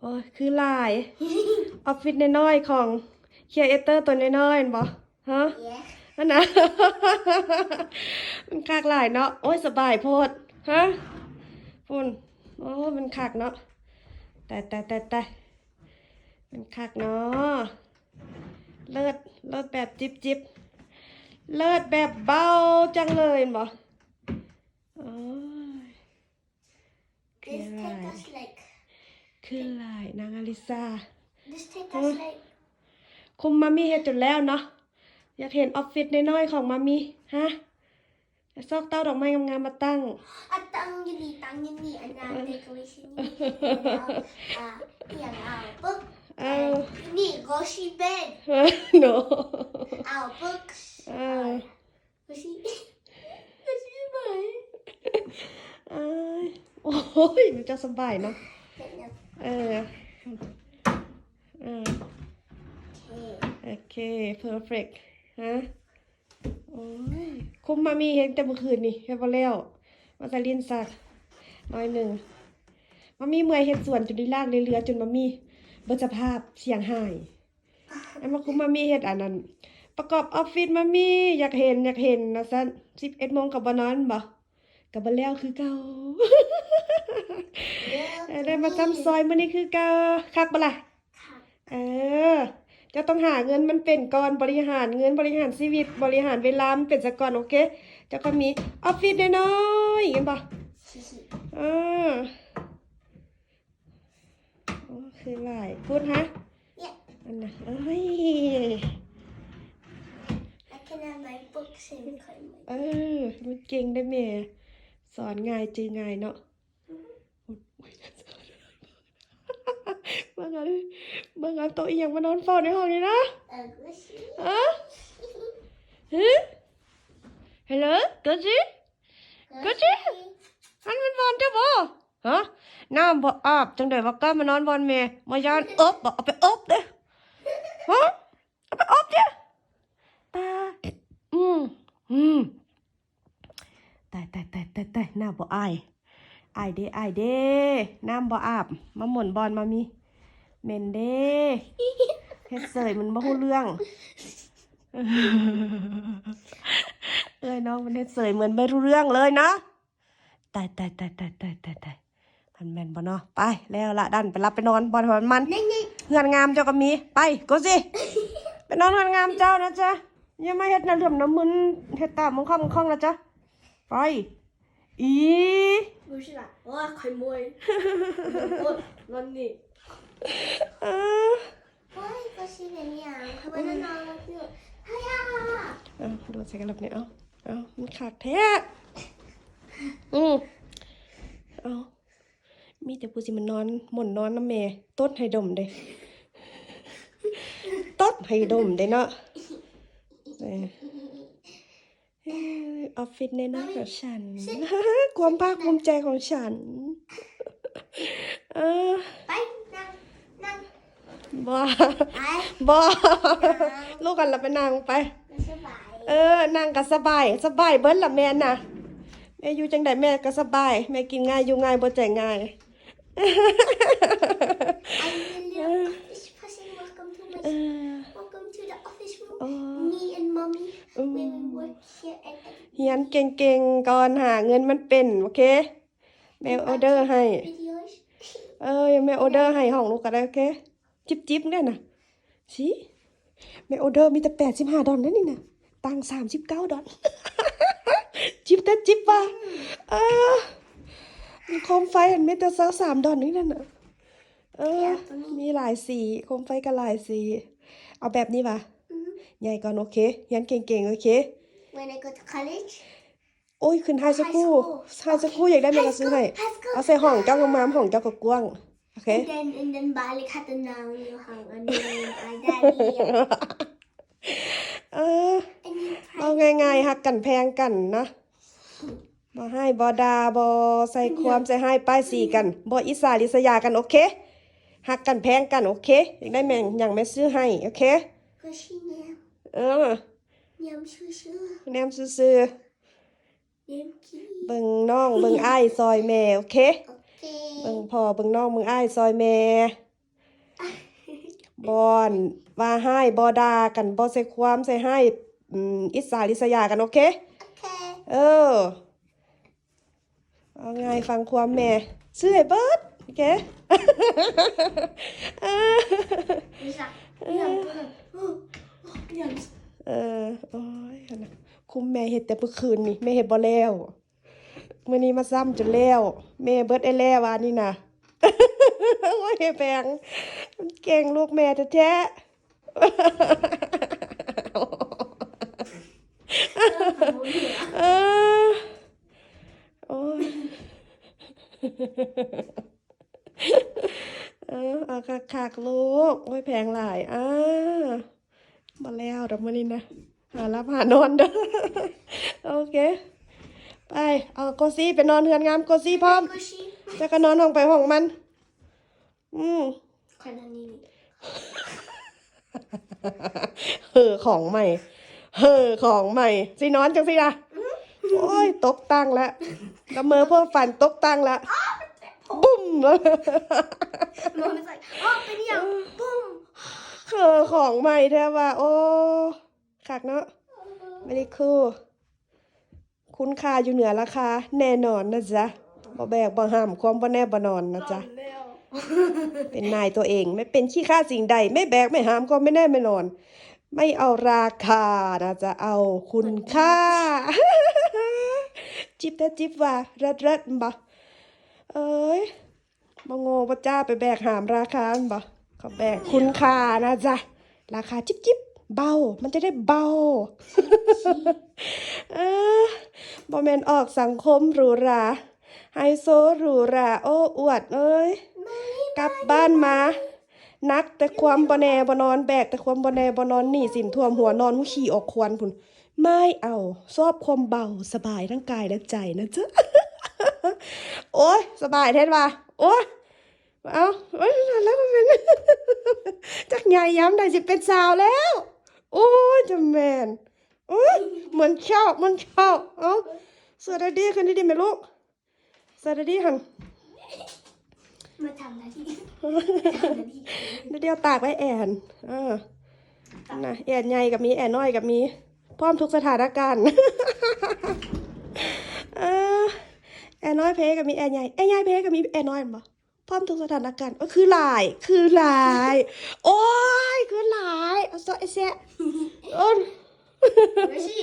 โอ้ยคือหลาย ออฟฟิศน้อยๆของเคียเอเตอร์ตัวน้อยๆเห็นบ่ฮะ Yeah. นั่นนะมันคักหลายเนาะโอ้ยสบายโพดฮะพุ่นโอ้มันคักเนาะแต่แต่แต่แต่มันคักเนาะเลิศเลิศแบบจิบจิบเลิศแบบเบาจังเลยเห็นบ่โอ้ย This take Right. us like คือหลายนางอลิซา this take us like คุมมามีเฮ็ดจนแล้วเนาะอยากเห็นออฟฟิศน้อยๆของมามีฮะซอกเต้าดอกไม้งามๆมาตั้ง at tang yun tang yun ni ana decoration ni ah yang our book เอา ni goshi bed โน our books เอา goshi goshi bed เอาโอ้ยมันจะสบายเนาะ เออเออโอเค perfect ฮะโอ้ยคุมมามีเห็นแต่เมื่อคืนนี่แค่พอแล้วมาตาลินสักน้อยหนึ่งมามีเมื่อยเห็ดสวนจนได้ลากเรือจนมามีเบิดสภาพเสียงหายอันมาคุมมามีเห็ดอันนั้น ประกอบออฟฟิศมามีอยากเห็นอยากเห็นนะซันสิบเอ็ดโมงกับบนอนบ่กับบแล้วคือเก่า ได้มาจำซอยมื้อนี้คือเก่าคักบ่ล่ะเออเจะต้องหาเงินมันเป็นก่อนบริหารเงินบริหารชีวิตบริหารเวลามันเป็นซะก่อนโอเคเจะก็มีออฟฟิศน้อยๆเห็นปะเออโอ้คือหลายพูดฮะ yeah อันน่ะเอ้ย I can have my books in my เออมันเก่งได้แม่สอนง่ายจือง่ายเนาะ เมื่อไงเมื่อไงโตะอีหยังมานอนเฝ้าในห้องนี้นะ uh goshi ฮะฮะฮัลโหลก็จิ Goshi หันเป็นบอลเจ้าบ่ฮะน้ำบ่อาบจังได๋ว่าก็มานอนบอลแม่มายานอบบ่เอาไปอบเด้อฮะเอาไปอบเด้อตาอืมอืมตายตายตายตายตายหน้าบ่อายอายเด้อายเด้น้ำบ่อาบมาหมุนบอลมามี เหม็นเด้เฮ็ดเสยมันบ่ฮู้เรื่อง เอ้ยน้องมันเฮ็ดเสยเหมือนไม่รู้เรื่องเลยนะตายตายตายตายตายตายตายมันแม่นบ่เนาะไปแล้วละดันไปรับไปนอนบอลมันมัน Neng neng เฮือนงามเจ้าก็มี ไปกูสิไปนอนเฮือนงามเจ้านะจ๊ะอย่ามาเฮ็ดน้ำเหลื่อมน้ำมึนเฮ็ดตามมึงข้องมึงข้องนะจ๊ะไปอี goshi la oh kai moi oh nani เออ Why goshi ne niya Habana na yo Haya เอาโดนใส่กันแบบนี้เอาเอามันขาดแท้อืมเอามีแต่ผู้สิมันนอนหม่นนอนน้ำแม่ต้นให้ดมเด้ต้นให้ดมเด้เนาะเออเอ้ยออฟฟิศเนี่ยนะของฉัน ความภาคภูมิใจของฉัน เออ Bye nang nang บ้า Bye บ้าลูกกันเราไปนั่งไป Goshi bye เออ นั่งก็สบาย สบายเบิ้ลละแม่น่ะ แม่อยู่จังใดแม่ก็สบาย แม่กินง่ายอยู่ง่ายบ่ใจง่าย I'm the little office person welcome to my เออ welcome to the office room อ๋อ Me and mommy อื we ม will work here and edit เฮียนเก่งๆ ก่อนหาเงินมันเป็น โอเค แม่ออเดอร์ให้ videos เอ้ยแม่ออเดอร์ให้ห้องลูกก็ได้โอเค จิบจิบเนี่ยนะสิแม่ออเดอร์มีแต่แปดสิบห้าดอลนั่นนี่นะตังสามสิบเก้าดอลจิบแต่จิบว่ะเออมีโคมไฟเห็นไหมแต่สาวสามดอลนี่นั่นน่ะเออ มีหลายสีโคมไฟก็หลายสี เอาแบบนี้ว่ะ Mhm. ใหญ่ก่อนโอเคเฮียนเก่งๆ โอเค when I go to college โอ้ย ขึ้นไฮสคูล High ไฮสคูลอยากได้แม่ก็ซื้อให้ high school เอาใส่ห้องเจ้างามๆห้องเจ้าก็กว้าง โอเค and then and then balik hata na yung hang ano yung ay daddy เออ and you เอาง่ายๆหักกันแพงกันนะบ่ให้บ่ดาบ่ใส่ความใส่ให้ป้ายสีกันบ่อิสาลิสยากันโอเคหักกันแพงกันโอเคอยากได้แม่งอย่างแม่ซื้อให้โอเค Goshi niya เออ Nyam susu แนมซื่อ Nyam ki ๆเบิ่งน้องเบิ่งอ้ายซอยแม่โอเค Okay เบิ่งพ่อเบิ่งน้องเบิ่งอ้ายซอยแม่บอนว่าให้บอดากันบอใส่ความใส่ให้อืมอิสาลิสยากันโอเคโอเค เออเอาไงฟังความแม่ซื้อให้เบิร์ดโอเคเออนี่สักนี่สักนี่สักเออโอ้ยอันน่ะคุมแม่เห็ดแต่เมื่อคืนนี่แม่เห็ดบ่แล้ว มื้อนี้มาซ้ำจนแล้วแม่เบิดไอ้แล้ววานี่นะโอ้ยแปงมันเก่งลูกแม่แท้เออโอ้ยเออเอาคักๆลูกโอ้ยแพงหลายอ่ามาแล้วเดี๋ยวมื้อนี้นะหารับหานอนเด้อโอเค ไป เอาโกซี่ไปนอนเฮือนงามโกซี่พร้อมกุชิจะก็นอนห้องไปห้องมัน อืมคนนี้เห่อของใหม่ เห่อของใหม่สินอนจังสิล่ะโอ้ยตกตั้งแล้วละเมอเพื่อฝันตกตั้งแล้วบุ้มแล้วมันเป็น like อ๋อเป็นอย่างปุ้มเห่อของใหม่แท้ว่า โอ้คักเนาะไม่ได้คู่ คุณค่าอยู่เหนือราคาแน่นอนนะจ๊ะบ่แบกบ่ห้ามความบ่แน่บ่นอนนะจ๊ะแมวเป็นนายตัวเองไม่เป็นขี้ข้าสิ่งใด ไม่แบกไม่ห้ามก็ไม่แน่ไม่นอน ไม่เอาราคานะจะเอาคุณค่า จิบแต่จิบว่าเรัดเรัดบ่เอ้ยมาโง่พระเจ้าไปแบกหามราคาอันบ่เขาแบกคุณค่านะจ๊ะ ราคาจิบจิบ เบา มันจะได้เบาเออบ่แม่นออกสังคมหรูหราไฮโซหรูหราโอ้อวดเอ้ย กลับบ้านมานักแต่ความบ่แน่บ่นอนแบกแต่ความบ่แน่บ่นอนหนีสินท่วมหัวนอนหูขี่ออกควันพุ่นไม่เอาชอบความเบาสบายทั้งกายและใจนะจ๊ะโอ้ยสบายแท้ว่ะโอ้ยเอาโอ้ยแล้วมันเป็นจักใหญ่ย้ำได้สิเป็นสาวแล้ว โอ้ยจะแมนโอ้ยเหมือนชอบมันชอบเอ้าสวัสดีคืนนี้ดีไหมลูกสวัสดีหันมาทำหน้าที่ทำหน้าที่เดี๋ยวตากไว้แอนเออนะแอนใหญ่กับมีแอนน้อยกับมีพร้อมทุกสถานการณ์เออแอนน้อยเพกับมีแอนใหญ่แอนใหญ่เพกับมีแอนน้อยบ่ พร้อมทุกสถานการณ์ก็คือหลาย คือหลาย โอ้ย คือหลาย เอาซะไอ้แซะโอ้ยไม่ใช่